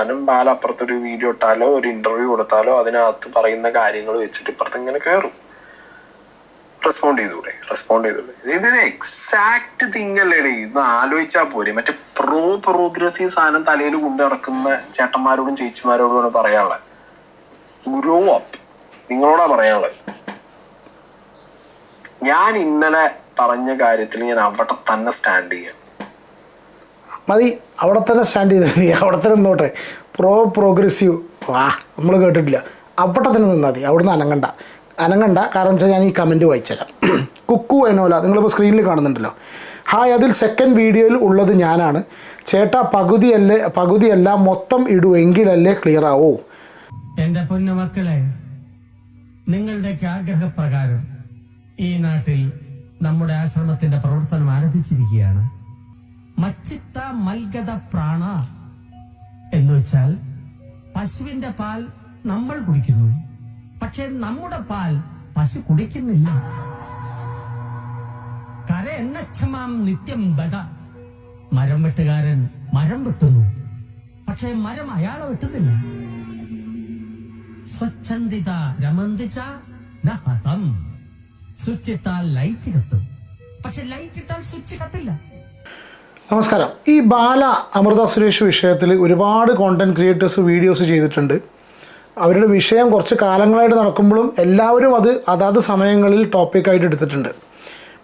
ഞാനും ബാലപ്പുറത്തൊരു വീഡിയോ ഇട്ടാലോ ഒരു ഇന്റർവ്യൂ കൊടുത്താലോ അതിനകത്ത് പറയുന്ന കാര്യങ്ങൾ വെച്ചിട്ട് ഇപ്പുറത്ത് ഇങ്ങനെ കയറും റെസ്പോണ്ട് ചെയ്തൂടെ റെസ്പോണ്ട് ചെയ്തൂടെ. ഇതിന് എക്സാക്ട് തിങ് അല്ലേടെ ഇത് ആലോചിച്ചാൽ പോരെ. മറ്റേ പ്രോ പ്രോഗ്രസീവ് സാധനം തലയിൽ കൊണ്ടു നടക്കുന്ന ചേട്ടന്മാരോടും ചേച്ചിമാരോടുമാണ് പറയാനുള്ളത്. ഗ്രോ അപ്പ് നിങ്ങളോടാ പറയാനുള്ളത്. ഞാൻ ഇന്നലെ പറഞ്ഞ കാര്യത്തിൽ ഞാൻ അവിടെ തന്നെ സ്റ്റാൻഡ് ചെയ്യാം മതി അവിടെ തന്നെ സ്റ്റാൻഡ് ചെയ്താൽ മതി അവിടെ തന്നെ നിന്നോട്ടെ. പ്രോ പ്രോഗ്രസീവ് വാ നമ്മൾ കേട്ടിട്ടില്ല. അവിടെ തന്നെ നിന്നാൽ മതി അവിടുന്ന് അനങ്ങണ്ട. അനങ്ങണ്ട കാരണം വെച്ചാൽ ഞാൻ ഈ കമന്റ് വായിച്ചുതരാം കുക്കു എന്നോല നിങ്ങളിപ്പോൾ സ്ക്രീനിൽ കാണുന്നുണ്ടല്ലോ. ഹായ് അതിൽ സെക്കൻഡ് വീഡിയോയിൽ ഉള്ളത് ഞാനാണ്. ചേട്ടാ പകുതിയല്ലേ പകുതിയല്ല മൊത്തം ഇടൂ ക്ലിയർ ആവൂ. എന്റെ പൊന്നുമക്കളെ നിങ്ങളുടെയൊക്കെ ആഗ്രഹപ്രകാരം ഈ നാട്ടിൽ നമ്മുടെ ആശ്രമത്തിന്റെ പ്രവർത്തനം ആരംഭിച്ചിരിക്കുകയാണ്. മച്ചിത്ത മൽഗത പ്രാണ എന്ന് വെച്ചാൽ പശുവിന്റെ പാൽ നമ്മൾ കുടിക്കുന്നു. പക്ഷെ നമ്മുടെ പാൽ പശു കുടിക്കുന്നില്ല. കര എന്നച്ചമാം നിത്യം ബട മരം വെട്ടുകാരൻ മരം വെട്ടുന്നു. പക്ഷെ മരം അയാളെ വെട്ടുന്നില്ല. സ്വച്ഛന്തിത രമന്തിച്ച നഹതം സ്വിച്ച് ലൈറ്റ് കത്തും. പക്ഷെ ലൈറ്റ് ഇട്ടാൽ സ്വിച്ച് കത്തില്ല. നമസ്കാരം. ഈ ബാല അമൃത സുരേഷ് വിഷയത്തിൽ ഒരുപാട് കോണ്ടന്റ് ക്രിയേറ്റേഴ്സ് വീഡിയോസ് ചെയ്തിട്ടുണ്ട്. അവരുടെ വിഷയം കുറച്ച് കാലങ്ങളായിട്ട് നടക്കുമ്പോഴും എല്ലാവരും അത് അതാത് സമയങ്ങളിൽ ടോപ്പിക്കായിട്ട് എടുത്തിട്ടുണ്ട്.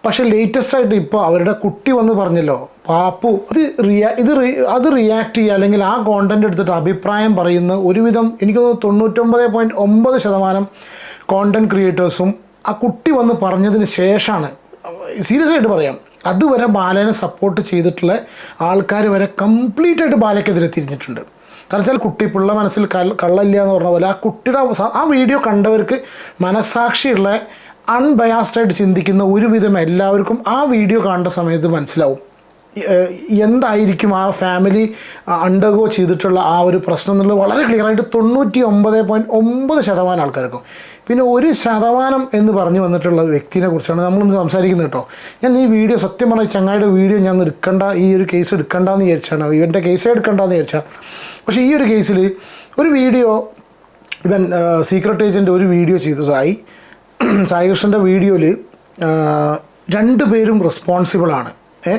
പക്ഷേ ലേറ്റസ്റ്റ് ആയിട്ട് ഇപ്പോൾ അവരുടെ കുട്ടി വന്ന് പറഞ്ഞല്ലോ പാപ്പു ഇത് റിയാ ഇത് അത് റിയാക്ട് ചെയ്യുക അല്ലെങ്കിൽ ആ കോണ്ടന്റ് എടുത്തിട്ട് അഭിപ്രായം പറയുന്ന ഒരുവിധം എനിക്ക് തോന്നുന്നു തൊണ്ണൂറ്റൊമ്പത് പോയിന്റ് ഒമ്പത് ശതമാനം കോണ്ടന്റ് ക്രിയേറ്റേഴ്സും ആ കുട്ടി വന്ന് പറഞ്ഞതിന് ശേഷമാണ് സീരിയസ് ആയിട്ട് പറയാം. അതുവരെ ബാലനെ സപ്പോർട്ട് ചെയ്തിട്ടുള്ള ആൾക്കാർ വരെ കംപ്ലീറ്റ് ആയിട്ട് ബാലയ്ക്കെതിരെ തിരിഞ്ഞിട്ടുണ്ട്. കാരണം വെച്ചാൽ കുട്ടി പിള്ള മനസ്സിൽ കള്ള കള്ളല്ല എന്ന് പറഞ്ഞ പോലെ ആ കുട്ടിയുടെ ആ വീഡിയോ കണ്ടവർക്ക് മനസാക്ഷിയുള്ള അൺബയാസ്ഡ് ആയിട്ട് ചിന്തിക്കുന്ന ഒരുവിധം എല്ലാവർക്കും ആ വീഡിയോ കാണേണ്ട സമയത്ത് മനസ്സിലാവും. എന്തായിരിക്കും ആ ഫാമിലി അണ്ടർഗോ ചെയ്തിട്ടുള്ള ആ ഒരു പ്രശ്നം എന്നുള്ളത് വളരെ ക്ലിയർ ആയിട്ട് തൊണ്ണൂറ്റി ഒമ്പത് പോയിന്റ് ഒമ്പത് ശതമാനം ആൾക്കാർക്കും. പിന്നെ ഒരു ശതമാനം എന്ന് പറഞ്ഞു വന്നിട്ടുള്ള വ്യക്തിനെ കുറിച്ചാണ് നമ്മളിന്ന് സംസാരിക്കുന്നത് കേട്ടോ. ഞാൻ ഈ വീഡിയോ സത്യം പറഞ്ഞാൽ ചങ്ങായിയുടെ വീഡിയോ ഞാൻ എടുക്കണ്ട ഈ ഒരു കേസ് എടുക്കണ്ടെന്ന് വിചാരിച്ചാണ്. ഇവന്റെ കേസേ എടുക്കണ്ടെന്ന് വിചാരിച്ചാൽ പക്ഷേ ഈ ഒരു കേസിൽ ഒരു വീഡിയോ ഇവൻ സീക്രട്ട് ഏജന്റ് ഒരു വീഡിയോ ചെയ്തു സായി. സായികൃഷ്ണന്റെ വീഡിയോയിൽ രണ്ട് പേരും റെസ്പോൺസിബിളാണ് ഏ?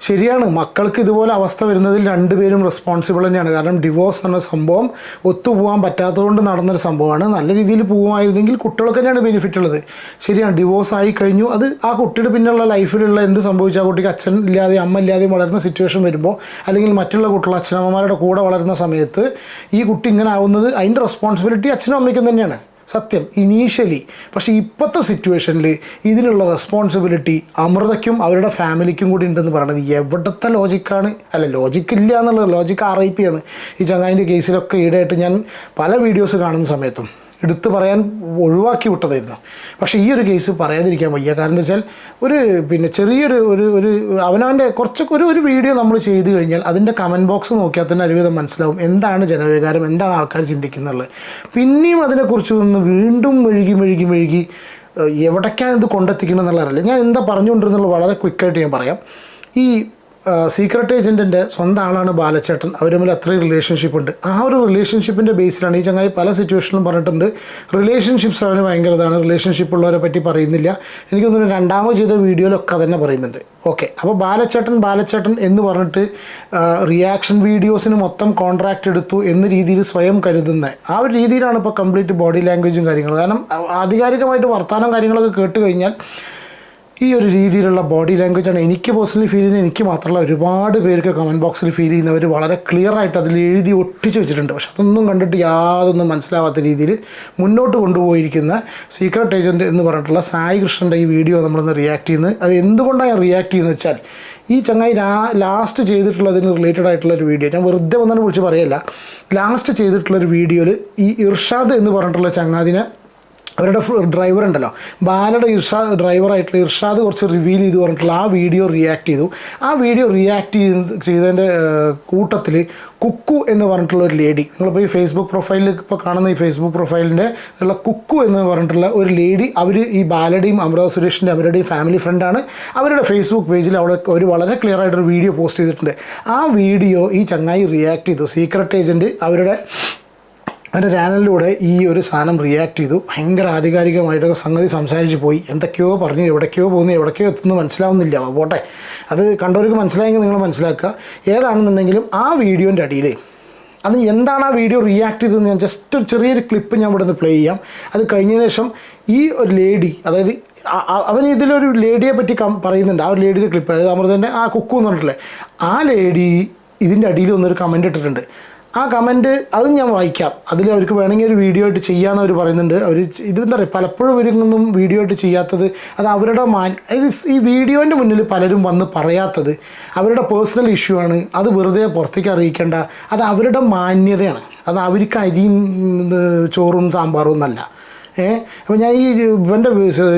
ശരിയാണ്. മക്കൾക്ക് ഇതുപോലെ അവസ്ഥ വരുന്നതിൽ രണ്ടുപേരും റെസ്പോൺസിബിൾ തന്നെയാണ്. കാരണം ഡിവോഴ്സ് എന്ന സംഭവം ഒത്തുപോകാൻ പറ്റാത്തതുകൊണ്ട് നടന്നൊരു സംഭവമാണ്. നല്ല രീതിയിൽ പോകുമായിരുന്നെങ്കിൽ കുട്ടികൾക്ക് തന്നെയാണ് ബെനിഫിറ്റ് ഉള്ളത്. ശരിയാണ്. ഡിവോഴ്സ് ആയി കഴിഞ്ഞു. അത് ആ കുട്ടിയുടെ പിന്നെയുള്ള ലൈഫിലുള്ള എന്ത് സംഭവിച്ചാൽ കുട്ടിക്ക് അച്ഛൻ ഇല്ലാതെ അമ്മ ഇല്ലാതെയും വളരുന്ന സിറ്റുവേഷൻ വരുമ്പോൾ അല്ലെങ്കിൽ മറ്റുള്ള കുട്ടികൾ അച്ഛനമ്മമാരുടെ കൂടെ വളരുന്ന സമയത്ത് ഈ കുട്ടി ഇങ്ങനെ ആവുന്നത് അതിന്റെ റെസ്പോൺസിബിലിറ്റി അച്ഛനും അമ്മയ്ക്കും തന്നെയാണ്. സത്യം ഇനീഷ്യലി പക്ഷേ ഇപ്പോഴത്തെ സിറ്റുവേഷനിൽ ഇതിനുള്ള റെസ്പോൺസിബിലിറ്റി അമൃതയ്ക്കും അവരുടെ ഫാമിലിക്കും കൂടി ഉണ്ടെന്ന് പറയുന്നത് എവിടുത്തെ ലോജിക്കാണ് അല്ല ലോജിക്ക് ഇല്ല എന്നുള്ളത് ലോജിക്ക് ആർ ഐ പി ആണ് ഈ ചങ്ങായിന്റെ കേസിലൊക്കെ ഈടായിട്ട് ഞാൻ പല വീഡിയോസ് കാണുന്ന സമയത്തും എടുത്തു പറയാൻ ഒഴിവാക്കി വിട്ടതായിരുന്നു. പക്ഷേ ഈ ഒരു കേസ് പറയാതിരിക്കാൻ വയ്യ. കാരണം എന്താ വെച്ചാൽ ഒരു പിന്നെ ചെറിയൊരു ഒരു ഒരു അവനവന്റെ കുറച്ചൊക്കെ ഒരു ഒരു വീഡിയോ നമ്മൾ ചെയ്തു കഴിഞ്ഞാൽ അതിന്റെ കമന്റ് ബോക്സ് നോക്കിയാൽ തന്നെ ഒരുവിധം മനസ്സിലാവും എന്താണ് ജനവികാരം എന്താണ് ആൾക്കാർ ചിന്തിക്കുന്നുള്ളത്. പിന്നെയും അതിനെക്കുറിച്ച് ഒന്ന് വീണ്ടും മെഴുകി മെഴുകി മെഴുകി എവിടേക്കാണ് ഇത് കൊണ്ടെത്തിക്കണം എന്നുള്ളതറിയില്ല. ഞാൻ എന്താ പറഞ്ഞുകൊണ്ടിരുന്നുള്ളത് വളരെ ക്വിക്കായിട്ട് ഞാൻ പറയാം. ഈ സീക്രട്ട് ഏജന്റിന്റെ സ്വന്തം ആളാണ് ബാലച്ചേട്ടൻ അവർ തമ്മിൽ അത്രയും റിലേഷൻഷിപ്പ് ഉണ്ട്. ആ ഒരു റിലേഷൻഷിപ്പിന്റെ ബേസിലാണ് ഈ ചങ്ങായി പല സിറ്റുവേഷനിലും പറഞ്ഞിട്ടുണ്ട്. റിലേഷൻഷിപ്സ് അവന് ഭയങ്കര ഇതാണ്. റിലേഷൻഷിപ്പ് ഉള്ളവരെ പറ്റി പറയുന്നില്ല. എനിക്ക് തോന്നുന്നു രണ്ടാമത് ചെയ്ത വീഡിയോയിലൊക്കെ തന്നെ പറയുന്നുണ്ട്. ഓക്കെ അപ്പോൾ ബാലച്ചേട്ടൻ ബാലച്ചേട്ടൻ എന്ന് പറഞ്ഞിട്ട് റിയാക്ഷൻ വീഡിയോസിന് മൊത്തം കോൺട്രാക്റ്റ് എടുത്തു എന്ന രീതിയിൽ സ്വയം കരുതുന്ന. ആ ഒരു രീതിയിലാണ് ഇപ്പോൾ കംപ്ലീറ്റ് ബോഡി ലാംഗ്വേജും കാര്യങ്ങളും. കാരണം ആധികാരികമായിട്ട് വർത്തമാനം കാര്യങ്ങളൊക്കെ കേട്ട് കഴിഞ്ഞാൽ ഈ ഒരു രീതിയിലുള്ള ബോഡി ലാംഗ്വേജാണ് എനിക്ക് പേഴ്സണലി ഫീൽ ചെയ്യുന്നത്. എനിക്ക് മാത്രമല്ല ഒരുപാട് പേർക്ക് കമന്റ് ബോക്സിൽ ഫീൽ ചെയ്യുന്നവർ വളരെ ക്ലിയർ ആയിട്ട് അതിൽ എഴുതി ഒട്ടിച്ച് വെച്ചിട്ടുണ്ട്. പക്ഷെ അതൊന്നും കണ്ടിട്ട് യാതൊന്നും മനസ്സിലാവാത്ത രീതിയിൽ മുന്നോട്ട് കൊണ്ടുപോയിരിക്കുന്ന സീക്രട്ട് ഏജന്റ് എന്ന് പറഞ്ഞിട്ടുള്ള സായി കൃഷ്ണന്റെ ഈ വീഡിയോ നമ്മളൊന്ന് റിയാക്ട് ചെയ്യുന്നത്. അത് എന്തുകൊണ്ടാണ് ഞാൻ റിയാക്ട് ചെയ്യുന്നത് വെച്ചാൽ ഈ ചങ്ങായി ലാസ്റ്റ് ചെയ്തിട്ടുള്ളതിന് റിലേറ്റഡ് ആയിട്ടുള്ള ഒരു വീഡിയോ ഞാൻ വെറുതെ വന്നാണ് വിളിച്ച് പറയല്ല. ലാസ്റ്റ് ചെയ്തിട്ടുള്ള ഒരു വീഡിയോയിൽ ഈ ഇർഷാദ് എന്ന് പറഞ്ഞിട്ടുള്ള ചങ്ങാതിനെ അവരുടെ ഡ്രൈവർ ഉണ്ടല്ലോ. ബാലയുടെ ഇർഷാ ഡ്രൈവറായിട്ടുള്ള ഇർഷാദ് കുറച്ച് റിവീൽ ചെയ്തു പറഞ്ഞിട്ടുള്ള ആ വീഡിയോ റിയാക്ട് ചെയ്തു. ആ വീഡിയോ റിയാക്ട് ചെയ്ത് ചെയ്തതിന്റെ കൂട്ടത്തിൽ കുക്കു എന്ന് പറഞ്ഞിട്ടുള്ള ഒരു ലേഡി നിങ്ങളിപ്പോൾ ഈ ഫേസ്ബുക്ക് പ്രൊഫൈലിൽ ഇപ്പോൾ കാണുന്ന ഈ ഫേസ്ബുക്ക് പ്രൊഫൈലിന്റെ ഉള്ള കുക്കു എന്ന് പറഞ്ഞിട്ടുള്ള ഒരു ലേഡി അവർ ഈ ബാലയുടെയും അമൃത സുരേഷിന്റെ അവരുടെയും ഫാമിലി ഫ്രണ്ടാണ് അവരുടെ ഫേസ്ബുക്ക് പേജിൽ അവിടെ ഒരു വളരെ ക്ലിയർ ആയിട്ടൊരു വീഡിയോ പോസ്റ്റ് ചെയ്തിട്ടുണ്ട്. ആ വീഡിയോ ഈ ചങ്ങായി റിയാക്ട് ചെയ്തു. സീക്രട്ട് ഏജന്റ് അവരുടെ അവന്റെ ചാനലിലൂടെ ഈ ഒരു സാധനം റിയാക്ട് ചെയ്തു. ഭയങ്കര ആധികാരികമായിട്ടൊക്കെ സംഗതി സംസാരിച്ച് പോയി. എന്തൊക്കെയോ പറഞ്ഞു എവിടേക്കോ പോകുന്നു എവിടേക്കോ എത്തുന്നു മനസ്സിലാവുന്നില്ല. പോട്ടെ. അത് കണ്ടവർക്ക് മനസ്സിലായെങ്കിൽ നിങ്ങൾ മനസ്സിലാക്കുക. ഏതാണെന്നുണ്ടെങ്കിലും ആ വീഡിയോന്റെ അടിയിൽ അത് എന്താണ് ആ വീഡിയോ റിയാക്ട് ചെയ്തതെന്ന് ഞാൻ ജസ്റ്റ് ഒരു ചെറിയൊരു ക്ലിപ്പ് ഞാൻ ഇവിടെ നിന്ന് പ്ലേ ചെയ്യാം. അത് കഴിഞ്ഞതിന് ശേഷം ഈ ഒരു ലേഡി അതായത് അവൻ ഇതിലൊരു ലേഡിയെ പറ്റി പറയുന്നുണ്ട്. ആ ഒരു ലേഡിയുടെ ക്ലിപ്പ് അതായത് അമൃതന്റെ ആ കുക്കു എന്ന് പറഞ്ഞിട്ടില്ലേ? ആ ലേഡി ഇതിന്റെ അടിയിൽ ഒന്നൊരു കമന്റ് ഇട്ടിട്ടുണ്ട്. ആ കമന്റ് അതും ഞാൻ വായിക്കാം. അതിൽ അവർക്ക് വേണമെങ്കിൽ ഒരു വീഡിയോ ആയിട്ട് ചെയ്യാമെന്ന് അവർ പറയുന്നുണ്ട്. അവർ ഇതെന്താ പറയുക പലപ്പോഴും ഇവരൊന്നും വീഡിയോ ആയിട്ട് ചെയ്യാത്തത് അത് അവരുടെ മാൻ ഈ വീഡിയോന്റെ മുന്നിൽ പലരും വന്ന് പറയാത്തത് അവരുടെ പേഴ്സണൽ ഇഷ്യൂ ആണ്. അത് വെറുതെ പുറത്തേക്ക് അറിയിക്കേണ്ട. അത് അവരുടെ മാന്യതയാണ്. അത് അവർക്ക് അരിയും ചോറും സാമ്പാറും എന്നല്ല ഏ? അപ്പോൾ ഞാൻ ഈ ഇവന്റെ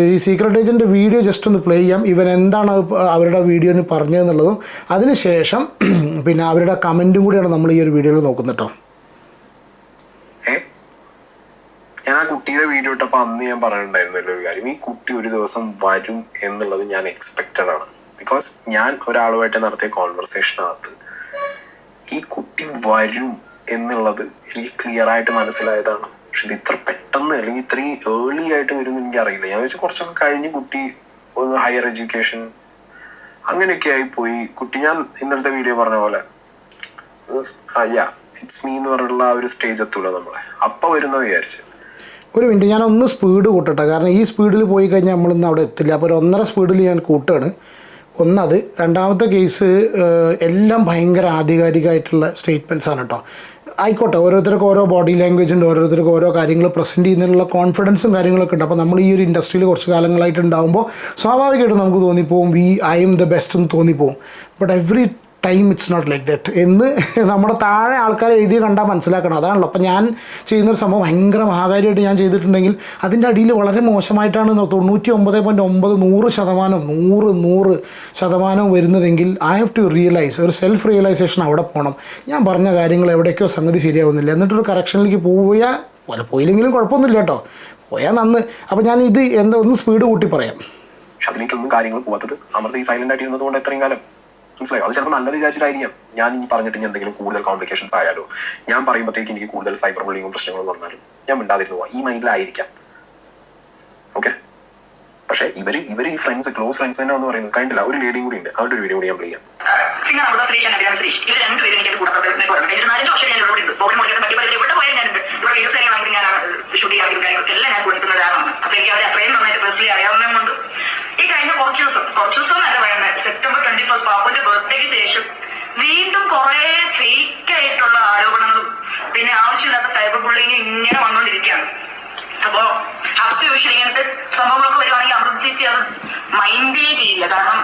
ഈ സീക്രട്ട് ഏജന്റെ വീഡിയോ ജസ്റ്റ് ഒന്ന് പ്ലേ ചെയ്യാം. ഇവൻ എന്താണ് അവരുടെ വീഡിയോന് പറഞ്ഞതെന്നുള്ളതും അതിനുശേഷം പിന്നെ അവരുടെ കമന്റും കൂടിയാണ് നമ്മൾ ഈ ഒരു വീഡിയോയിൽ നോക്കുന്നത് കേട്ടോ ഞാൻ ആ കുട്ടിയുടെ വീഡിയോ ഇട്ടപ്പോൾ അന്ന് ഞാൻ പറഞ്ഞിട്ടുണ്ടായിരുന്നല്ലോ ഒരു കാര്യം. ഈ കുട്ടി ഒരു ദിവസം വരും എന്നുള്ളത് ഞാൻ എക്സ്പെക്റ്റഡ് ആണ്. ബിക്കോസ് ഞാൻ ഒരാളുമായിട്ട് നടത്തിയ കോൺവെർസേഷനകത്ത് ഈ കുട്ടി വരും എന്നുള്ളത് എനിക്ക് ക്ലിയർ ആയിട്ട് മനസ്സിലായതാണ്. പക്ഷെ ഇത് ഇത്ര പെട്ടെന്ന് അല്ലെങ്കിൽ ഇത്രയും ഏർലി ആയിട്ട് വരുമെന്ന് എനിക്ക് അറിയില്ല ഞാൻ വെച്ചാൽ കുറച്ചൊക്കെ കഴിഞ്ഞ് കുട്ടി ഒന്ന് ഹയർ എഡ്യൂക്കേഷൻ അങ്ങനെയൊക്കെ ആയി പോയി കുട്ടി ഞാൻ ഇന്നലത്തെ വീഡിയോ പറഞ്ഞ പോലെ യാ ഇറ്റ്സ് മീ എന്ന് പറഞ്ഞിട്ടുള്ള ആ ഒരു സ്റ്റേജ് എത്തൂല നമ്മളെ. അപ്പൊ വരുന്ന വിചാരിച്ചു. ഒരു മിനിറ്റ് ഞാൻ ഒന്ന് സ്പീഡ് കൂട്ടട്ടെ. കാരണം ഈ സ്പീഡിൽ പോയി കഴിഞ്ഞാൽ നമ്മളിന്ന് അവിടെ എത്തില്ല. അപ്പോൾ ഒരു ഒന്നര സ്പീഡിൽ ഞാൻ കൂട്ടുകയാണ് ഒന്നത് രണ്ടാമത്തെ കേസ് എല്ലാം ഭയങ്കര ആധികാരികമായിട്ടുള്ള സ്റ്റേറ്റ്മെന്റ്സ് ആണ് കേട്ടോ ആയിക്കോട്ടെ ഓരോരുത്തർക്ക് ഓരോ ബോഡി ലാംഗ്വേജ് ഉണ്ട് ഓരോരുത്തർക്ക് ഓരോ കാര്യങ്ങൾ പ്രസന്റ് ചെയ്യുന്നതിനുള്ള കോൺഫിഡൻസും കാര്യങ്ങളൊക്കെ ഉണ്ട്. അപ്പോൾ നമ്മൾ ഈ ഒരു ഇൻഡസ്ട്രിയിൽ കുറച്ച് കാലങ്ങളായിട്ട് ഉണ്ടാകുമ്പോൾ സ്വാഭാവികമായിട്ടും നമുക്ക് തോന്നിപ്പോവും we I am the best എന്ന് തോന്നിപ്പോവും. But every time it's not like that എന്ന് നമ്മുടെ താഴെ ആൾക്കാർ എഴുതി കണ്ടാൽ മനസ്സിലാക്കണം. അതാണല്ലോ. അപ്പം ഞാൻ ചെയ്യുന്നൊരു സംഭവം ഭയങ്കര മഹാകാര്യമായിട്ട് ഞാൻ ചെയ്തിട്ടുണ്ടെങ്കിൽ അതിന്റെ അടിയിൽ വളരെ മോശമായിട്ടാണ് തൊണ്ണൂറ്റി ഒമ്പത് പോയിന്റ് ഒമ്പത് നൂറ് ശതമാനം നൂറ് നൂറ് ശതമാനം വരുന്നതെങ്കിൽ ഐ ഹാവ് ടു റിയലൈസ് ഒരു സെൽഫ് റിയലൈസേഷൻ അവിടെ പോകണം ഞാൻ പറഞ്ഞ കാര്യങ്ങൾ എവിടേക്കോ സംഗതി ശരിയാവുന്നില്ല. എന്നിട്ടൊരു കറക്ഷനിലേക്ക് പോയാൽ പോലെ പോയില്ലെങ്കിലും കുഴപ്പമൊന്നുമില്ല കേട്ടോ. പോയാൽ നന്ന്. അപ്പോൾ ഞാൻ ഇത് എന്താ ഒന്ന് സ്പീഡ് കൂട്ടി പറയാം. പക്ഷെ അതിലേക്കൊന്നും കാര്യങ്ങൾ പോകാത്തത് അമൃത ഈ സൈലന്റ് ആയിട്ട് ഇരുന്നത് കൊണ്ട് എത്രയും കാലം മനസ്സിലായോ? അത് ചിലപ്പോൾ നല്ലത് വിചാരിച്ചിട്ടായിരിക്കാം. ഞാൻ ഇനി പറഞ്ഞിട്ട് ഇനി എന്തെങ്കിലും കൂടുതൽ കോംപ്ലിക്കേഷൻസ് ആയാലോ. ഞാൻ പറയുമ്പോഴത്തേക്ക് എനിക്ക് കൂടുതൽ സൈബർ ബുള്ളിങ്ങും പ്രശ്നങ്ങളും വന്നാലും ഞാൻ മിണ്ടാതിരുന്നു പോവാം. ഈ മൈൻഡിലായിരിക്കാം ഓക്കെ പക്ഷെ ഇവർ ഇവർ ഈ ഫ്രണ്ട്സ് ക്ലോസ് ഫ്രണ്ട്സ് തന്നെ എന്ന് പറയുന്നത് കണ്ടില്ല ഒരു ലേഡിയും കൂടി ഉണ്ട് അവരുടെ ഒരു വീഡിയോ കൂടി ഞാൻ പ്ലേ ചെയ്യാം. സുരേഷ് ഇവർ രണ്ടുപേരും എനിക്ക് കൂടെ നാലഞ്ച് ഉണ്ട് പോയാലും ഞാനുണ്ട് ഇവിടെ വീഡിയോസ് കാര്യങ്ങളാണെങ്കിൽ ഞാനാണ് ഷൂട്ട് ചെയ്യാനും കാര്യങ്ങളൊക്കെ എല്ലാം ഞാൻ കൊടുക്കുന്ന ഒരാളാണ് അപ്പൊ എനിക്ക് അവരെ അത്രയും നന്നായിട്ട് പേഴ്സണലി അറിയാവുന്നത് കൊണ്ട് ഈ കഴിഞ്ഞ കുറച്ച് ദിവസം കുറച്ച് ദിവസം എന്നല്ല പറയുന്നത് സെപ്റ്റംബർ ട്വന്റി ഫസ്റ്റ് പാപ്പുവിന്റെ ബർത്ത്ഡേക്ക് ശേഷം വീണ്ടും കുറെ ഫേക്ക് ആയിട്ടുള്ള ആരോപണങ്ങളും പിന്നെ ആവശ്യമില്ലാത്ത സൈബർ ബുള്ളിങ് ഇങ്ങനെ വന്നുകൊണ്ടിരിക്കുകയാണ് അപ്പോ ഹർഷ യൂഷ്വലി ഇങ്ങനത്തെ സംഭവങ്ങളൊക്കെ വരുവാണെങ്കിൽ അമൃത ചേച്ചി അത് മൈൻഡേ ചെയ്യില്ല. കാരണം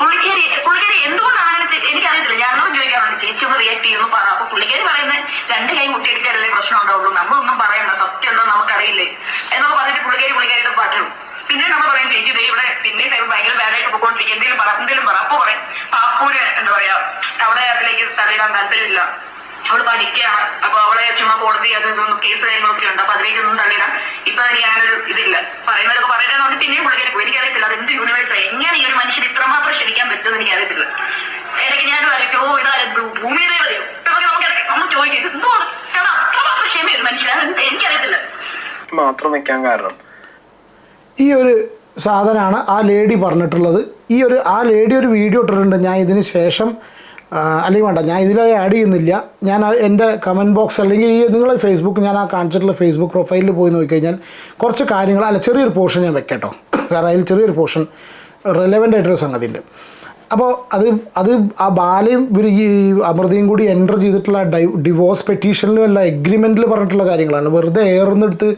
പുള്ളിക്കാരി പുള്ളിക്കാരി എന്തുകൊണ്ടാണ് എനിക്കറിയത്തില്ല. ഞങ്ങളും ചോദിക്കാറുണ്ട് ചേച്ചി ഒന്ന് റിയാക്ട് ചെയ്യുന്നു പറ. അപ്പൊ പുള്ളിക്കാരി പറയുന്നത് രണ്ട് കൈ മുട്ടിയടിച്ചാലല്ലേ പ്രശ്നം ഉണ്ടാവുള്ളൂ. നമ്മളൊന്നും പറയണ്ട. സത്യം എന്താ നമുക്കറിയില്ലേ? എന്നൊക്കെ പറഞ്ഞിട്ട് പുള്ളിക്കാരി പുള്ളിക്കാരിയുടെ പാട്ടും പിന്നെ നമ്മൾ പറയും ചേച്ചി ദേ ഇവിടെ പിന്നെ സൈബ് ഭയങ്കര ബാഡായിട്ട് പോയിക്കൊണ്ടിരിക്കും എന്തെങ്കിലും പറ എന്തെങ്കിലും പറ അപ്പൊ പറയും പാപ്പൂര് എന്താ പറയാ അവിടെ അതിലേക്ക് തള്ളിയിടാൻ താല്പര്യമില്ല അവൾ പഠിക്കുകയാണ് അപ്പൊ അവളെ ചുമ്മാ കോടതി അത് ഇതൊന്നും കേസ് കാര്യങ്ങളൊക്കെ ഉണ്ട്. അപ്പൊ അതിലേക്കൊന്നും തള്ളിടാം ഇപ്പൊ ഞാനൊരു ഇതില്ല. പറയുന്നവരൊക്കെ പറയുന്നത് പിന്നെയും പുള്ളിക്കാരി പോയി എനിക്കറിയത്തില്ല. അത് എന്ത് യൂണിവേഴ്സ് എങ്ങനെ ഈ ഒരു മനുഷ്യൻ ഇത്രമാത്രം ക്ഷമിക്കാൻ പറ്റുമെന്ന് എനിക്ക് അറിയത്തില്ല ഇടയ്ക്ക് ഞാൻ വരയ്ക്കോ ഇതാരെ ഭൂമി ദേവതയോ നമുക്ക് നമ്മൾ ചോദിക്കും കാരണം അത്രമാത്രം ക്ഷമയൊരു മനുഷ്യൻ അത് എനിക്കറിയത്തില്ല. മാത്രം വെക്കാൻ കാരണം. ഈ ഒരു സാധനമാണ് ആ ലേഡി പറഞ്ഞിട്ടുള്ളത്. ഈ ഒരു ആ ലേഡി ഒരു വീഡിയോ ഇട്ടിട്ടുണ്ട്. ഞാൻ ഇതിന് ശേഷം അല്ലെങ്കിൽ വേണ്ട ഞാൻ ഇതിൽ ആഡ് ചെയ്യുന്നില്ല. ഞാൻ എന്റെ കമന്റ് ബോക്സ് അല്ലെങ്കിൽ ഈ നിങ്ങൾ ഫേസ്ബുക്ക് ഞാൻ ആ കാണിച്ചിട്ടുള്ള ഫേസ്ബുക്ക് പ്രൊഫൈലിൽ പോയി നോക്കിക്കഴിഞ്ഞാൽ കുറച്ച് കാര്യങ്ങൾ അല്ല ചെറിയൊരു പോർഷൻ ഞാൻ വെക്കട്ടോ. കാരണം അതിൽ ചെറിയൊരു പോർഷൻ റെലവന്റ് ആയിട്ടൊരു സംഗതി ഉണ്ട് അപ്പോൾ അത് അത് ആ ബാലയും ഇവർ ഈ അമൃതയും കൂടി എന്റർ ചെയ്തിട്ടുള്ള ഡൈ ഡിവോഴ്സ് പെറ്റീഷനിലും അല്ല എഗ്രിമെന്റിൽ പറഞ്ഞിട്ടുള്ള കാര്യങ്ങളാണ്. വെറുതെ ഏറുന്നെടുത്ത്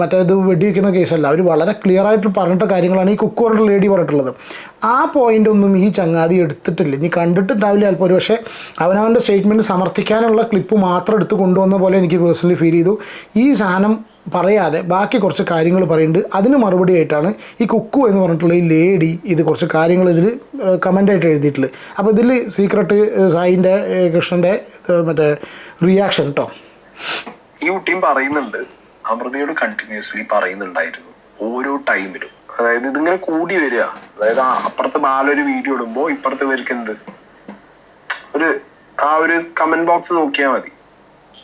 മറ്റേ ഇത് വെടിവെക്കുന്ന കേസല്ല. അവർ വളരെ ക്ലിയർ ആയിട്ട് പറഞ്ഞിട്ട കാര്യങ്ങളാണ് ഈ കുക്ക് പറഞ്ഞിട്ട് ലേഡി പറഞ്ഞിട്ടുള്ളത്. ആ പോയിന്റ് ഒന്നും ഈ ചങ്ങാതി എടുത്തിട്ടില്ല. ഇനി കണ്ടിട്ടുണ്ടാവില്ല അല്പം ഒരു പക്ഷേ അവനവന്റെ സ്റ്റേറ്റ്മെന്റ് സമർത്ഥിക്കാനുള്ള ക്ലിപ്പ് മാത്രം എടുത്ത് കൊണ്ടുവന്ന പോലെ എനിക്ക് പേഴ്സണലി ഫീൽ ചെയ്തു. ഈ സാധനം പറയാതെ ബാക്കി കുറച്ച് കാര്യങ്ങൾ പറയുന്നുണ്ട്. അതിന് മറുപടി ആയിട്ടാണ് ഈ കുക്കു എന്ന് പറഞ്ഞിട്ടുള്ള ഈ ലേഡി ഇത് കുറച്ച് കാര്യങ്ങൾ ഇതിൽ കമന്റായിട്ട് എഴുതിയിട്ടുള്ളത്. അപ്പോൾ ഇതിൽ സീക്രട്ട് സായിന്റെ കൃഷ്ണന്റെ മറ്റേ റിയാക്ഷൻ കേട്ടോ ഈ കുട്ടിയും പറയുന്നുണ്ട്. അമൃതയോട് കണ്ടിന്യൂസ്ലി പറയുന്നുണ്ടായിരുന്നു. ഓരോ ടൈമിലും അതായത് ഇതിങ്ങനെ കൂടി വരിക. അതായത് അപ്പുറത്ത് ബാല ഒരു വീഡിയോ ഇടുമ്പോ ഇപ്പുറത്ത് ഇവർക്ക് എന്ത്? ഒരു ആ ഒരു കമന്റ് ബോക്സ് നോക്കിയാൽ മതി.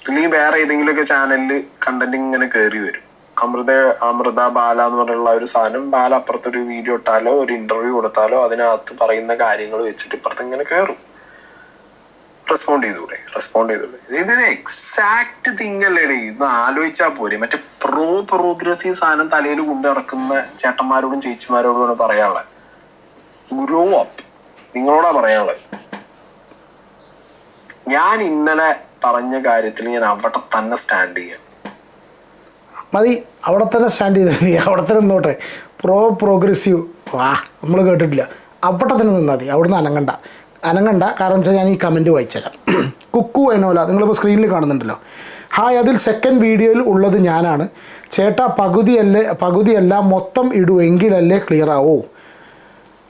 അല്ലെങ്കിൽ വേറെ ഏതെങ്കിലുമൊക്കെ ചാനലിൽ കണ്ടന്റ് ഇങ്ങനെ കയറി വരും. അമൃത അമൃത ബാല എന്ന് പറഞ്ഞുള്ള ഒരു സാധനം ബാല അപ്പുറത്തൊരു വീഡിയോ ഇട്ടാലോ ഒരു ഇന്റർവ്യൂ കൊടുത്താലോ അതിനകത്ത് പറയുന്ന കാര്യങ്ങൾ വെച്ചിട്ട് ഇപ്പുറത്ത് ഇങ്ങനെ കയറും റെസ്പോണ്ട് ചെയ്തൂടെ? റെസ്പോണ്ട് ചെയ്തൂടെ? ഇതിന് എക്സാക്ട് തിങ് അല്ലേ ഇത് ആലോചിച്ചാൽ പോരെ. മറ്റേ പ്രോ പ്രോഗ്രസീവ് സാധനം തലയിൽ കൊണ്ടു നടക്കുന്ന ചേട്ടന്മാരോടും ചേച്ചിമാരോടുമാണ് പറയാനുള്ളത് ഗ്രോ അപ്പ് നിങ്ങളോടാ പറയാനുള്ളത് ഞാൻ ഇന്നലെ പറഞ്ഞ കാര്യത്തിൽ ഞാൻ അവിടെ തന്നെ സ്റ്റാൻഡ് ചെയ്യാം. മതി അവിടെ തന്നെ സ്റ്റാൻഡ് ചെയ്താൽ മതി. അവിടെ തന്നെ നിന്നോട്ടെ. പ്രോ പ്രോഗ്രസീവ് വാ നമ്മൾ കേട്ടിട്ടില്ല. അവിടെ തന്നെ നിന്നാൽ മതി. അവിടുന്ന് അനങ്ങണ്ട. അനങ്ങണ്ട കാരണം വെച്ചാൽ ഞാൻ ഈ കമന്റ് വായിച്ചുതരാം. കുക്കു എന്നോല നിങ്ങളിപ്പോൾ സ്ക്രീനിൽ കാണുന്നുണ്ടല്ലോ. ഹായ് അതിൽ സെക്കൻഡ് വീഡിയോയിൽ ഉള്ളത് ഞാനാണ്. ചേട്ടാ പകുതിയല്ലേ പകുതിയല്ല മൊത്തം ഇടൂ എങ്കിലല്ലേ ക്ലിയർ ആവോ.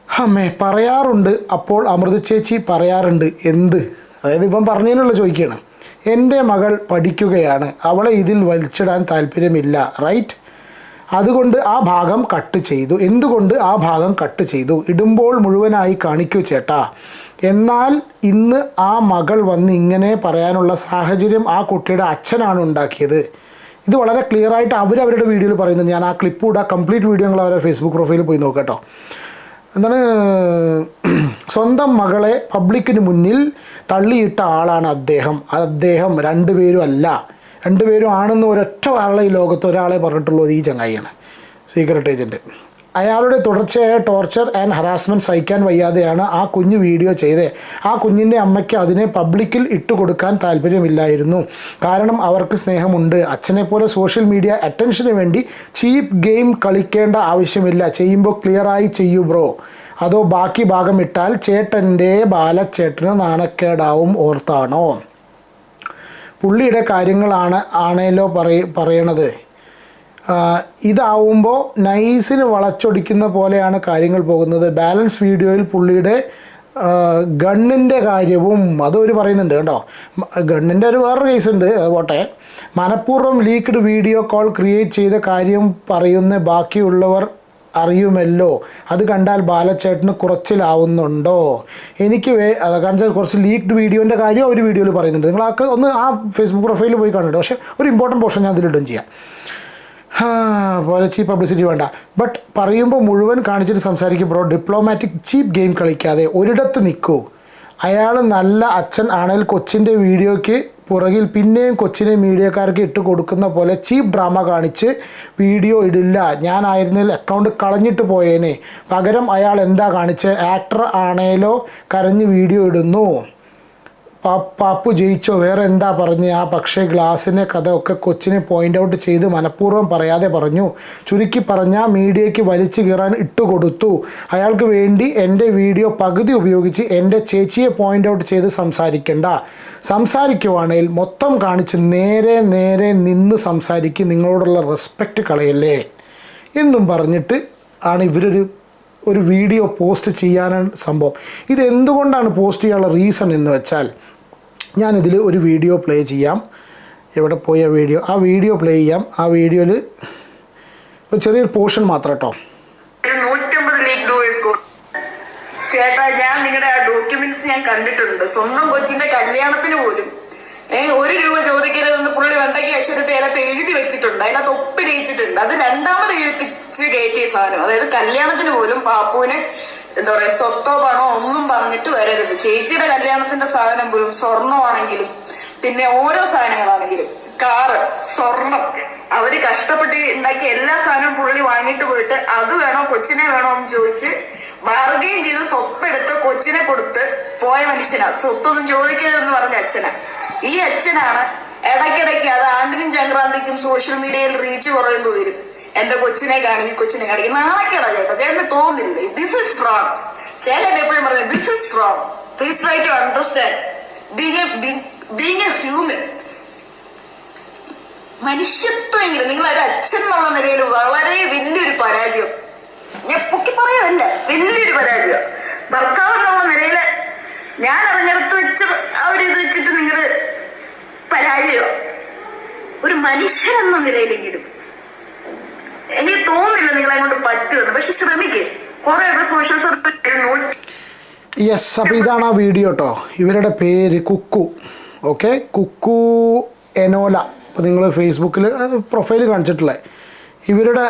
അമ്മേ പറയാറുണ്ട് അപ്പോൾ അമൃത ചേച്ചി പറയാറുണ്ട് എന്ത്? അതായത് ഇപ്പം പറഞ്ഞതിനുള്ള ചോദിക്കുകയാണ് എന്റെ മകൾ പഠിക്കുകയാണ്. അവളെ ഇതിൽ വലിച്ചിടാൻ താല്പര്യമില്ല. റൈറ്റ് അതുകൊണ്ട് ആ ഭാഗം കട്ട് ചെയ്തു. എന്തുകൊണ്ട് ആ ഭാഗം കട്ട് ചെയ്തു? ഇടുമ്പോൾ മുഴുവനായി കാണിക്കൂ ചേട്ടാ. എന്നാൽ ഇന്ന് ആ മകൾ വന്ന് ഇങ്ങനെ പറയാനുള്ള സാഹചര്യം ആ കുട്ടിയുടെ അച്ഛനാണ് ഉണ്ടാക്കിയത്. ഇത് വളരെ ക്ലിയർ ആയിട്ട് അവരവരുടെ വീഡിയോയിൽ പറയുന്നത് ഞാൻ ആ ക്ലിപ്പ് ഇടാം കംപ്ലീറ്റ് വീഡിയോ നിങ്ങൾ അവരുടെ ഫേസ്ബുക്ക് പ്രൊഫൈലിൽ പോയി നോക്കട്ടോ എന്താണ് സ്വന്തം മകളെ പബ്ലിക്കിന് മുന്നിൽ തള്ളിയിട്ട ആളാണ് അദ്ദേഹം. അദ്ദേഹം രണ്ടുപേരും അല്ല. രണ്ടുപേരും ആണെന്ന് ഒരൊറ്റ ആളെ ഈ ലോകത്ത് ഒരാളെ പറഞ്ഞിട്ടുള്ളത് ഈ ചങ്ങായിയാണ്. സീക്രട്ട് ഏജന്റ് അയാളുടെ തുടർച്ചയായ ടോർച്ചർ ആൻഡ് ഹറാസ്മെന്റ് സഹിക്കാൻ വയ്യാതെയാണ് ആ കുഞ്ഞ് വീഡിയോ ചെയ്തത് ആ കുഞ്ഞിന്റെ അമ്മയ്ക്ക് അതിനെ പബ്ലിക്കിൽ ഇട്ടുകൊടുക്കാൻ താല്പര്യമില്ലായിരുന്നു. കാരണം അവർക്ക് സ്നേഹമുണ്ട്. അച്ഛനെ പോലെ സോഷ്യൽ മീഡിയ അറ്റൻഷന് വേണ്ടി ചീപ്പ് ഗെയിം കളിക്കേണ്ട ആവശ്യമില്ല. ചെയ്യുമ്പോൾ ക്ലിയറായി ചെയ്യൂ ബ്രോ അതോ ബാക്കി ഭാഗം ഇട്ടാൽ ചേട്ടന്റെ ബാലച്ചേട്ടന് നാണക്കേടാവും ഓർത്താണോ? പുള്ളിയുടെ കാര്യങ്ങളാണ് ആണേലോ പറയ പറയണത്. ഇതാവുമ്പോൾ നൈസിന് വളച്ചൊടിക്കുന്ന പോലെയാണ് കാര്യങ്ങൾ പോകുന്നത്. ബാലൻസ് വീഡിയോയിൽ പുള്ളിയുടെ ഗണ്ണിന്റെ കാര്യവും അതൊരു പറയുന്നുണ്ട് കേട്ടോ. ഗണ്ണിന്റെ ഒരു വേറൊരു കേസ് ഉണ്ട് അതുപോട്ടെ മനഃപൂർവം ലീക്ക്ഡ് വീഡിയോ കോൾ ക്രിയേറ്റ് ചെയ്ത കാര്യം പറയുന്ന ബാക്കിയുള്ളവർ അറിയുമല്ലോ. അത് കണ്ടാൽ ബാലച്ചേട്ടന് കുറച്ചിലാവുന്നുണ്ടോ? എനിക്ക് വേ കാരണം കുറച്ച് ലീക്ഡ് വീഡിയോന്റെ കാര്യം ഒരു വീഡിയോയിൽ പറയുന്നുണ്ട്. നിങ്ങളൊക്കെ ഒന്ന് ആ ഫേസ്ബുക്ക് പ്രൊഫൈലിൽ പോയി കാണുന്നുണ്ട്. പക്ഷേ ഒരു ഇമ്പോർട്ടന്റ് പോർഷൻ ഞാൻ അതിലിടും ചെയ്യാം. പോലെ ചീപ്പ് പബ്ലിസിറ്റി വേണ്ട. ബട്ട് പറയുമ്പോൾ മുഴുവൻ കാണിച്ചിട്ട് സംസാരിക്കും ബ്രോ ഡിപ്ലോമാറ്റിക് ചീപ്പ് ഗെയിം കളിക്കാതെ ഒരിടത്ത് നിൽക്കൂ അയാൾ നല്ല അച്ഛൻ ആണെങ്കിൽ കൊച്ചിന്റെ വീഡിയോയ്ക്ക് പുറകിൽ പിന്നെയും കൊച്ചിനെ മീഡിയക്കാർക്ക് ഇട്ട് കൊടുക്കുന്ന പോലെ ചീപ്പ് ഡ്രാമ കാണിച്ച് വീഡിയോ ഇടില്ല. ഞാനായിരുന്നെങ്കിൽ അക്കൗണ്ട് കളഞ്ഞിട്ട് പോയേനെ. പകരം അയാൾ എന്താ കാണിച്ച്? ആക്ടർ ആണേലോ കരഞ്ഞ് വീഡിയോ ഇടുന്നു. പാപ്പു ജയിച്ചോ? വേറെ എന്താ പറഞ്ഞ്? ആ പക്ഷേ ഗ്ലാസിനെ കഥ ഒക്കെ കൊച്ചിനെ പോയിന്റ് ഔട്ട് ചെയ്ത് മനഃപൂർവം പറയാതെ പറഞ്ഞു. ചുരുക്കി പറഞ്ഞാൽ മീഡിയയ്ക്ക് വലിച്ചു കീറാൻ ഇട്ടുകൊടുത്തു അയാൾക്ക് വേണ്ടി എന്റെ വീഡിയോ പകുതി ഉപയോഗിച്ച് എന്റെ ചേച്ചിയെ പോയിന്റ് ഔട്ട് ചെയ്ത് സംസാരിക്കണ്ട. സംസാരിക്കുവാണെങ്കിൽ മൊത്തം കാണിച്ച് നേരെ നേരെ നിന്ന് സംസാരിക്കും. നിങ്ങളോടുള്ള റെസ്പെക്റ്റ് കളയല്ലേ. എന്നും പറഞ്ഞിട്ട് ആണ് ഇവരൊരു ഒരു വീഡിയോ പോസ്റ്റ് ചെയ്യാനാണ് സംഭവം. ഇതെന്തുകൊണ്ടാണ് പോസ്റ്റ് ചെയ്യാനുള്ള റീസൺ എന്ന് വെച്ചാൽ ഞാനിതിൽ ഒരു വീഡിയോ പ്ലേ ചെയ്യാം. എവിടെ പോയി വീഡിയോ? ആ വീഡിയോ പ്ലേ ചെയ്യാം. ആ വീഡിയോയിൽ ഒരു ചെറിയൊരു പോർഷൻ മാത്രം കേട്ടോ. ചേട്ടാ ഞാൻ നിങ്ങളുടെ ആ ഡോക്യുമെന്റ്സ് ഞാൻ കണ്ടിട്ടുണ്ട്. സ്വന്തം കൊച്ചിന്റെ കല്യാണത്തിന് പോലും. ഏഹ് ഒരു രൂപ ചോദിക്കരുതെന്ന് പുള്ളി വെണ്ടക്കി അക്ഷരത്തെ അതിനകത്ത് എഴുതി വെച്ചിട്ടുണ്ട്. അതിനകത്ത് ഒപ്പിടിയിച്ചിട്ടുണ്ട് അത് രണ്ടാമത് എഴുതിപ്പിച്ച് കയറ്റിയ സാധനം. അതായത് കല്യാണത്തിന് പോലും പാപ്പുവിന് എന്താ പറയാ സ്വത്തോ പണോ ഒന്നും പറഞ്ഞിട്ട് വരരുത്. ചേച്ചിയുടെ കല്യാണത്തിന്റെ സാധനം പോലും സ്വർണമാണെങ്കിലും പിന്നെ ഓരോ സാധനങ്ങളാണെങ്കിലും കാറ് സ്വർണം അവർ കഷ്ടപ്പെട്ട് ഉണ്ടാക്കിയ എല്ലാ സാധനവും പുള്ളി വാങ്ങിട്ട് പോയിട്ട് അത് വേണോ കൊച്ചിനെ വേണോ എന്ന് ചോദിച്ച് ബാർഗെയിൻ ചെയ്ത് സ്വത്തെടുത്ത് കൊച്ചിനെ കൊടുത്ത് പോയ മനുഷ്യനാ. സ്വത്തൊന്നും ചോദിക്കരുതെന്ന് പറഞ്ഞ അച്ഛനാ. ഈ അച്ഛനാണ് ഇടയ്ക്കിടയ്ക്ക് അത് ആണ്ടിനും ചങ്ക്രാന്തിക്കും സോഷ്യൽ മീഡിയയിൽ റീച്ച് കുറയുമ്പോൾ വരും. എന്റെ കൊച്ചിനെ ഈ കൊച്ചിനെ കാണിക്കും. നാണക്കേടാ ചേട്ടാ ചേട്ടന് തോന്നുന്നില്ല ദിസ് ഇസ് റോങ് ചേട്ടൻ എപ്പോഴും പറഞ്ഞു this is wrong please try to understand being a being a human മനുഷ്യത്വമെങ്കിലും നിങ്ങൾ ഒരു അച്ഛൻ എന്നുള്ള നിലയിൽ വളരെ വലിയൊരു പരാജയം. ഞാൻ പൊക്കി പറയുമല്ല വലിയൊരു പരാജയം. ഭർത്താവ് എന്നുള്ള നിലയിൽ ഞാൻ അറിഞ്ഞെടുത്ത് വെച്ച് ആ ഒരു ഇത് വെച്ചിട്ട് നിങ്ങൾ പരാജയം ഒരു മനുഷ്യൻ എന്ന നിലയിലെങ്കിലും എനിക്ക് തോന്നുന്നില്ല നിങ്ങളെ കൊണ്ട് പറ്റുമെന്ന്. പക്ഷെ ശ്രമിക്കേ. കുറെ സോഷ്യൽ സർവീസ് യെസ് അപ്പോൾ ഇതാണ് ആ വീഡിയോ കേട്ടോ ഇവരുടെ പേര് കുക്കു. Okay Kuku Enola. അപ്പോൾ നിങ്ങൾ ഫേസ്ബുക്കിൽ പ്രൊഫൈൽ കാണിച്ചിട്ടുള്ളത് ഇവരുടെ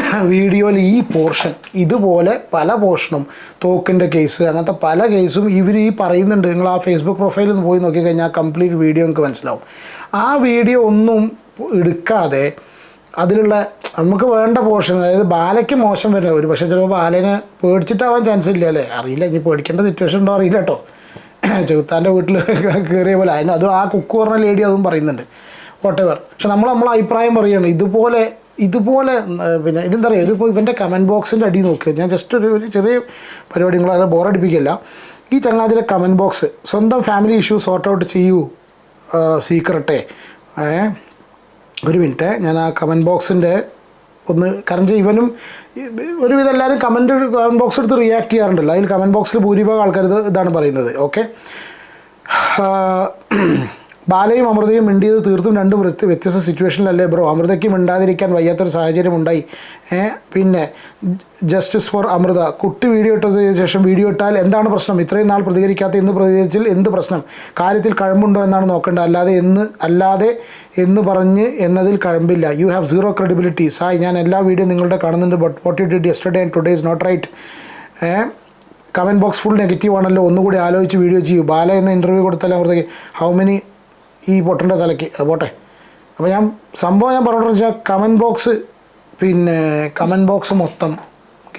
വീഡിയോയിൽ ഈ പോർഷൻ ഇതുപോലെ പല പോർഷനും തോക്കിന്റെ കേസ് അങ്ങനത്തെ പല കേസും ഇവർ ഈ പറയുന്നുണ്ട്. നിങ്ങൾ ആ ഫേസ്ബുക്ക് പ്രൊഫൈലിൽ നിന്ന് പോയി നോക്കിക്കഴിഞ്ഞാൽ കംപ്ലീറ്റ് വീഡിയോ നിങ്ങൾക്ക് മനസ്സിലാവും. ആ വീഡിയോ ഒന്നും എടുക്കാതെ അതിലുള്ള നമുക്ക് വേണ്ട പോർഷൻ അതായത് ബാലയ്ക്ക് മോശം വരുന്നത് ഒരു പക്ഷേ ചിലപ്പോൾ ബാലനെ പേടിച്ചിട്ടാവാൻ ചാൻസ് ഇല്ല അല്ലേ? അറിയില്ല ഇനി പേടിക്കേണ്ട സിറ്റുവേഷൻ ഉണ്ടോ അറിയില്ല കേട്ടോ. ചെകുത്താന്റെ വീട്ടിൽ കയറിയ പോലെ അതിന് അതും ആ കുക്ക് പറഞ്ഞ ലേഡി അതും പറയുന്നുണ്ട്. വോട്ടെവർ പക്ഷെ നമ്മൾ നമ്മളെ അഭിപ്രായം പറയുകയാണ് ഇതുപോലെ ഇതുപോലെ പിന്നെ ഇതെന്താ പറയുക ഇതിപ്പോൾ ഇവന്റെ കമന്റ് ബോക്സിന്റെ അടി നോക്കുക ഞാൻ ജസ്റ്റ് ഒരു ഒരു ചെറിയ പരിപാടി നിങ്ങളെ ബോറടിപ്പിക്കില്ല ഈ ചങ്ങാതിന്റെ കമന്റ് ബോക്സ് സ്വന്തം ഫാമിലി ഇഷ്യൂ സോർട്ട് ഔട്ട് ചെയ്യൂ സീക്രട്ടെ ഒരു മിനിറ്റ് ഞാൻ ആ കമന്റ് ബോക്സിന്റെ ഒന്ന് കാരണം വെച്ചാൽ ഇവനും ഒരുവിധം എല്ലാവരും കമന്റ് കമന്റ് ബോക്സ് എടുത്ത് റിയാക്ട് ചെയ്യാറുണ്ടല്ലോ. അതിൽ കമന്റ് ബോക്സിൽ ഭൂരിഭാഗം ആൾക്കാർ ഇത് ഇതാണ് പറയുന്നത്. ഓക്കെ ബാലയും അമൃതയും മിണ്ടിയത് തീർത്തും രണ്ടും വ്യത്യ- വ്യത്യസ്ത സിറ്റുവേഷനിലല്ലേ ബ്രോ? അമൃതയ്ക്ക് മിണ്ടാതിരിക്കാൻ വയ്യാത്തൊരു സാഹചര്യം ഉണ്ടായി പിന്നെ ജസ്റ്റിസ് ഫോർ അമൃത. കുട്ടി വീഡിയോ ഇട്ടതിന് ശേഷം വീഡിയോ ഇട്ടാൽ എന്താണ് പ്രശ്നം? ഇത്രയും നാൾ പ്രതികരിക്കാത്ത ഇന്ന് പ്രതികരിച്ചാൽ എന്ത് പ്രശ്നം? കാര്യത്തിൽ കഴമ്പുണ്ടോ എന്നാണ് നോക്കേണ്ടത് അല്ലാതെ എന്ന് അല്ലാതെ എന്ന് പറഞ്ഞ് എന്നതിൽ കഴമ്പില്ല. You have zero credibility Sai ഞാൻ എല്ലാ വീഡിയോ നിങ്ങളുടെ കാണുന്നുണ്ട് but what you did yesterday and today is not right comment box full negative ആണല്ലോ. ഒന്നുകൂടി ആലോചിച്ച് വീഡിയോ ചെയ്യൂ. ബാല എന്ന ഇന്റർവ്യൂ കൊടുത്താലും അവിടത്തേക്ക് ഹൗ മെനി ഈ പൊട്ടന്റെ തലയ്ക്ക്. പോട്ടെ. അപ്പോൾ ഞാൻ സംഭവം ഞാൻ പറഞ്ഞു വെച്ചാൽ കമന്റ് ബോക്സ് പിന്നെ കമന്റ് ബോക്സ് മൊത്തം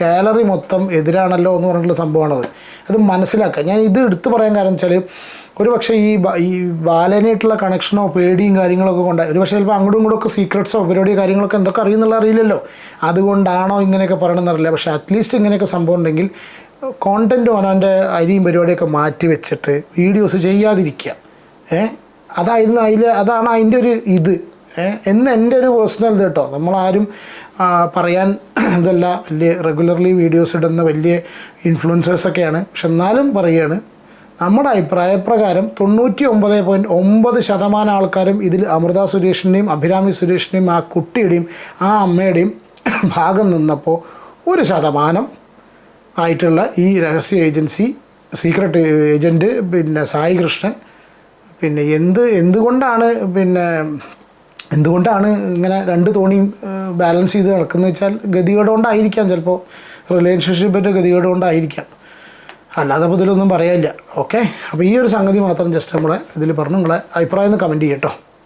ഗാലറി മൊത്തം എതിരാണല്ലോ എന്ന് പറഞ്ഞിട്ടുള്ള സംഭവമാണത്. അത് മനസ്സിലാക്കുക ഞാൻ ഇത് എടുത്തു പറയാൻ കാരണം വെച്ചാൽ ഒരു പക്ഷേ ഈ ഈ ബാലനായിട്ടുള്ള കണക്ഷനോ പേടിയും കാര്യങ്ങളൊക്കെ കൊണ്ട് ഒരു പക്ഷേ ചിലപ്പോൾ അങ്ങോട്ടും ഇങ്ങോട്ടും ഒക്കെ സീക്രട്സോ പരിപാടിയോ കാര്യങ്ങളൊക്കെ എന്തൊക്കെ അറിയുന്നുള്ള അറിയില്ലല്ലോ. അതുകൊണ്ടാണോ ഇങ്ങനെയൊക്കെ പറയണമെന്നറിയില്ല പക്ഷേ അറ്റ്ലീസ്റ്റ് ഇങ്ങനെയൊക്കെ സംഭവം ഉണ്ടെങ്കിൽ കോണ്ടന്റ് ഓനവന്റെ അരിയും പരിപാടിയൊക്കെ മാറ്റി വെച്ചിട്ട് വീഡിയോസ് ചെയ്യാതിരിക്കുക. ഏ? അതായിരുന്നു അതിൽ അതാണ് അതിന്റെ ഒരു ഇത്. എന്ന് എന്റെ ഒരു പേഴ്സണൽ ഇത് കേട്ടോ. നമ്മളാരും പറയാൻ ഇതല്ല. വലിയ റെഗുലർലി വീഡിയോസ് ഇടുന്ന വലിയ ഇൻഫ്ലുവൻസേഴ്സൊക്കെയാണ് പക്ഷെ എന്നാലും പറയുകയാണ് നമ്മുടെ അഭിപ്രായപ്രകാരം തൊണ്ണൂറ്റി ഒമ്പത് പോയിന്റ് ഒമ്പത് ശതമാനം ആൾക്കാരും ഇതിൽ അമൃത സുരേഷിന്റെയും അഭിരാമി സുരേഷിന്റെയും ആ കുട്ടിയുടെയും ആ അമ്മയുടെയും ഭാഗം നിന്നപ്പോൾ ഒരു ശതമാനം ആയിട്ടുള്ള ഈ രഹസ്യ ഏജൻസി സീക്രട്ട് ഏജന്റ് പിന്നെ സായി കൃഷ്ണൻ പിന്നെ എന്ത് എന്തുകൊണ്ടാണ് പിന്നെ എന്തുകൊണ്ടാണ് ഇങ്ങനെ രണ്ട് തോണിയും ബാലൻസ് ചെയ്ത് നടക്കുന്നത് വെച്ചാൽ ഗതികേടുകൊണ്ടായിരിക്കാം ചിലപ്പോൾ റിലേഷൻഷിപ്പിന്റെ ഗതികേട് കൊണ്ടായിരിക്കാം അല്ലാതെ അപ്പോൾ ഇതിലൊന്നും പറയാനില്ല. ഓക്കെ? അപ്പോൾ ഈ ഒരു സംഗതി മാത്രം ജസ്റ്റ് നമ്മളെ ഇതിൽ പറഞ്ഞു. നിങ്ങളെ അഭിപ്രായം ഒന്ന് കമന്റ് ചെയ്യട്ടോ